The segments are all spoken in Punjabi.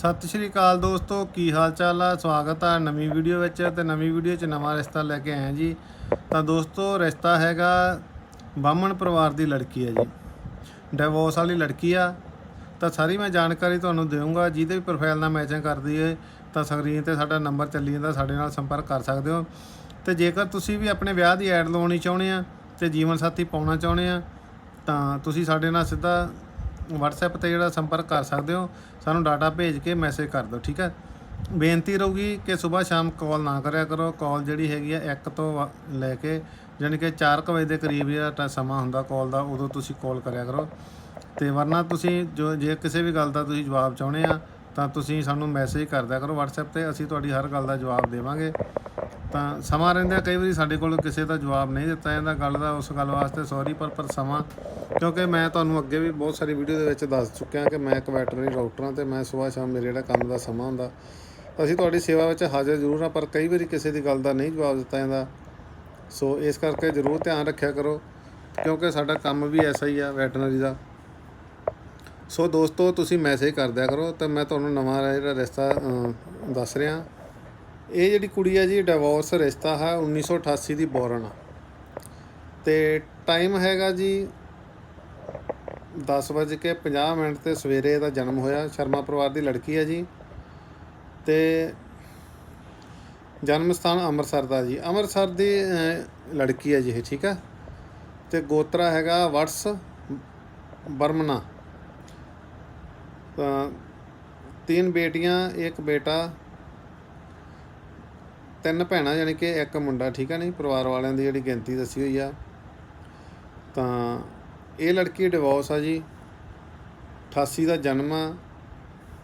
ਸਤਿ ਸ਼੍ਰੀ ਅਕਾਲ ਦੋਸਤੋ, ਕੀ ਹਾਲ ਚਾਲ ਆ? ਸਵਾਗਤ ਆ ਨਵੀਂ ਵੀਡੀਓ ਵਿੱਚ ਤੇ ਨਵੀਂ ਵੀਡੀਓ 'ਚ ਨਵਾਂ ਰਿਸ਼ਤਾ ਲੈ ਕੇ ਆਏ ਜੀ। ਤਾਂ ਦੋਸਤੋ, ਰਿਸ਼ਤਾ ਹੈਗਾ ਬਾਹਮਣ ਪਰਿਵਾਰ ਦੀ ਲੜਕੀ ਹੈ ਜੀ। ਡਿਵੋਰਸ ਵਾਲੀ ਲੜਕੀ ਆ। ਤਾਂ ਸਾਰੀ ਮੈਂ ਜਾਣਕਾਰੀ ਤੁਹਾਨੂੰ ਦੇਵਾਂਗਾ ਜਿਹਦੇ ਵੀ ਪ੍ਰੋਫਾਈਲ ਨਾਲ ਮੈਚਿੰਗ ਕਰਦੀ ਹੈ ਤਾਂ ਸਕਰੀਨ ਤੇ ਸਾਡਾ ਨੰਬਰ ਚੱਲੀ ਜਾਂਦਾ, ਸਾਡੇ ਨਾਲ ਸੰਪਰਕ ਕਰ ਸਕਦੇ ਹੋ। ਤੇ ਜੇਕਰ ਤੁਸੀਂ ਵੀ ਆਪਣੇ ਵਿਆਹ ਦੀ ਐਡ ਲਵਾਉਣੀ ਚਾਹੁੰਦੇ ਆ ਤੇ ਜੀਵਨ ਸਾਥੀ ਪਾਉਣਾ ਚਾਹੁੰਦੇ ਆ, ਤਾਂ ਤੁਸੀਂ ਸਾਡੇ ਨਾਲ ਸਿੱਧਾ WhatsApp ਤੇ ਜਿਹੜਾ ਸੰਪਰਕ ਕਰ ਸਕਦੇ ਹੋ, ਸਾਨੂੰ ਡਾਟਾ ਭੇਜ ਕੇ ਮੈਸੇਜ ਕਰ ਦਿਓ, ਠੀਕ ਹੈ? ਬੇਨਤੀ ਰਹੂਗੀ ਕਿ ਸਵੇਰ ਸ਼ਾਮ ਕਾਲ ਨਾ ਕਰਿਆ ਕਰੋ ਕਾਲ ਜਿਹੜੀ ਹੈਗੀ ਆ 1 ਤੋਂ ਵਾ- ਲੈ ਕੇ ਯਾਨੀ ਕਿ 4 ਵਜੇ ਦੇ ਕਰੀਬ ਜਿਹੜਾ ਟ- ਸਮਾਂ ਹੁੰਦਾ ਕਾਲ ਦਾ, ਉਦੋਂ ਤੁਸੀਂ ਕਾਲ ਕਰਿਆ ਕਰੋ। ਤੇ ਵਰਨਾ ਤੁਸੀਂ ਜੋ, ਜੇ ਕਿਸੇ ਵੀ ਗੱਲ ਦਾ ਤੁਸੀਂ ਜਵਾਬ ਚਾਹੁੰਦੇ ਆ, ਤਾਂ ਤੁਸੀਂ ਸਾਨੂੰ ਮੈਸੇਜ ਕਰਦਿਆ ਕਰੋ WhatsApp ਤੇ, ਅਸੀਂ ਤੁਹਾਡੀ ਹਰ ਗੱਲ ਦਾ ਜਵਾਬ ਦੇਵਾਂਗੇ। ਤਾਂ ਸਮਾਂ ਰਹਿੰਦਾ ਕਈ ਵਾਰੀ ਸਾਡੇ ਕੋਲ ਕਿਸੇ ਦਾ ਜਵਾਬ ਨਹੀਂ ਦਿੱਤਾ ਜਾਂਦਾ। ਗੱਲ ਦਾ ਉਸ ਗੱਲ ਵਾਸਤੇ ਸੌਰੀ ਪਰ ਪਰ ਸਮਾਂ, ਕਿਉਂਕਿ ਮੈਂ ਤੁਹਾਨੂੰ ਅੱਗੇ ਵੀ ਬਹੁਤ ਸਾਰੀ ਵੀਡੀਓ ਦੇ ਵਿੱਚ ਦੱਸ ਚੁੱਕਿਆ ਕਿ ਮੈਂ ਇੱਕ ਵੈਟਰਨਰੀ ਡਾਕਟਰ ਹਾਂ ਤੇ ਮੈਂ ਸਵੇਰ ਸ਼ਾਮ ਮੇਰੇ ਜਿਹੜਾ ਕੰਮ ਦਾ ਸਮਾਂ ਹੁੰਦਾ, ਅਸੀਂ ਤੁਹਾਡੀ ਸੇਵਾ ਵਿੱਚ ਹਾਜ਼ਰ ਜ਼ਰੂਰ ਹਾਂ, ਪਰ ਕਈ ਵਾਰੀ ਕਿਸੇ ਦੀ ਗੱਲ ਦਾ ਨਹੀਂ ਜਵਾਬ ਦਿੱਤਾ ਜਾਂਦਾ। ਸੋ ਇਸ ਕਰਕੇ ਜ਼ਰੂਰ ਧਿਆਨ ਰੱਖਿਆ ਕਰੋ, ਕਿਉਂਕਿ ਸਾਡਾ ਕੰਮ ਵੀ ਐਸਾ ਹੀ ਆ ਵੈਟਰਨਰੀ ਦਾ। ਸੋ ਦੋਸਤੋ, ਤੁਸੀਂ ਮੈਸੇਜ ਕਰ ਦਿਆ ਕਰੋ ਤਾਂ ਮੈਂ ਤੁਹਾਨੂੰ ਨਵਾਂ ਜਿਹੜਾ ਰਿਸ਼ਤਾ ਦੱਸ ਰਿਹਾ। ਇਹ ਜਿਹੜੀ ਕੁੜੀ ਹੈ ਜੀ ਡਿਵੋਰਸ ਰਿਸ਼ਤਾ ਹੈ 1988 ਦੀ ਬੋਰਨ। ਆ ਤੇ ਟਾਈਮ ਹੈਗਾ ਜੀ 10 ਵਜੇ ਕੇ 50 ਮਿੰਟ ਤੇ ਸਵੇਰੇ ਇਹਦਾ ਜਨਮ ਹੋਇਆ। ਸ਼ਰਮਾ ਪਰਿਵਾਰ ਦੀ ਲੜਕੀ ਹੈ ਜੀ। ਤੇ ਜਨਮ ਸਥਾਨ ਅੰਮ੍ਰਿਤਸਰ ਦਾ ਜੀ। ਅੰਮ੍ਰਿਤਸਰ ਦੀ ਲੜਕੀ ਹੈ ਜੀ ਇਹ, ਠੀਕ ਹੈ ਤੇ ਗੋਤਰਾ ਹੈਗਾ ਵਟਸ ਬਰਮਨਾ। ਤਾਂ ਤਿੰਨ ਬੇਟੀਆਂ, ਇੱਕ ਬੇਟਾ ਤਿੰਨ ਭੈਣਾਂ ਯਾਨੀ ਕਿ ਇੱਕ ਮੁੰਡਾ, ਠੀਕ ਹੈ ਨਹੀਂ? ਪਰਿਵਾਰ ਵਾਲਿਆਂ ਦੀ ਜਿਹੜੀ ਗਿਣਤੀ ਦੱਸੀ ਹੋਈ ਆ। ਤਾਂ ਇਹ ਲੜਕੀ ਡਿਵੋਰਸ ਆ ਜੀ। 88 ਦਾ ਜਨਮ ਆ।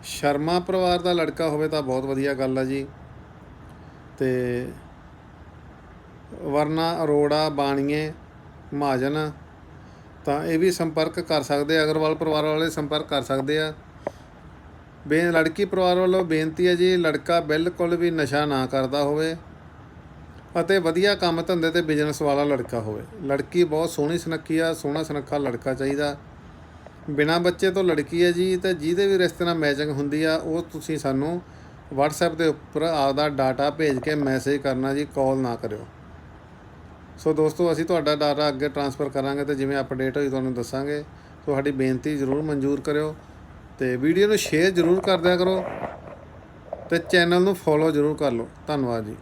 ਸ਼ਰਮਾ ਪਰਿਵਾਰ ਦਾ ਲੜਕਾ ਹੋਵੇ ਤਾਂ ਬਹੁਤ ਵਧੀਆ ਗੱਲ ਆ ਜੀ। ਤੇ ਵਰਨਾ ਅਰੋੜਾ, ਬਾਣੀਏ, ਮਹਾਜਨ ਤਾਂ ਇਹ ਵੀ ਸੰਪਰਕ ਕਰ ਸਕਦੇ ਅਗਰਵਾਲ ਪਰਿਵਾਰ ਵਾਲੇ ਸੰਪਰਕ ਕਰ ਸਕਦੇ ਆ। ਬੇ ਲੜਕੀ ਪਰਿਵਾਰ ਵੱਲੋਂ ਬੇਨਤੀ ਹੈ ਜੀ, ਲੜਕਾ ਬਿਲਕੁਲ ਵੀ ਨਸ਼ਾ ਨਾ ਕਰਦਾ ਹੋਵੇ ਅਤੇ ਵਧੀਆ ਕੰਮ ਧੰਦੇ ਤੇ ਬਿਜ਼ਨਸ ਵਾਲਾ ਲੜਕਾ ਹੋਵੇ। ਲੜਕੀ ਬਹੁਤ ਸੋਹਣੀ ਸੁਨੱਖੀ ਆ, ਸੋਹਣਾ ਸੁਨੱਖਾ ਲੜਕਾ ਚਾਹੀਦਾ। ਬਿਨਾ ਬੱਚੇ ਤੋਂ ਲੜਕੀ ਹੈ ਜੀ, ਤੇ ਜਿਹਦੇ ਵੀ ਰਿਸ਼ਤੇ ਨਾਲ ਮੈਚਿੰਗ ਹੁੰਦੀ ਆ, ਉਹ ਤੁਸੀਂ ਸਾਨੂੰ WhatsApp ਦੇ ਉੱਪਰ ਆਪਦਾ ਡਾਟਾ ਭੇਜ ਕੇ ਮੈਸੇਜ ਕਰਨਾ ਜੀ ਕਾਲ ਨਾ ਕਰਿਓ। ਸੋ ਦੋਸਤੋ, ਅਸੀਂ ਤੁਹਾਡਾ ਡਾਟਾ ਅੱਗੇ ਟ੍ਰਾਂਸਫਰ ਕਰਾਂਗੇ ਤੇ ਜਿਵੇਂ ਅਪਡੇਟ ਹੋਈ ਤੁਹਾਨੂੰ ਦੱਸਾਂਗੇ। ਤੁਹਾਡੀ ਬੇਨਤੀ ਜ਼ਰੂਰ ਮਨਜ਼ੂਰ ਕਰਿਓ। ਤੇ ਵੀਡੀਓ ਨੂੰ ਸ਼ੇਅਰ ਜ਼ਰੂਰ ਕਰ ਦਿਆ ਕਰੋ ਤੇ ਚੈਨਲ ਨੂੰ ਫੋਲੋ ਜ਼ਰੂਰ ਕਰ ਲਓ। ਧੰਨਵਾਦ ਜੀ।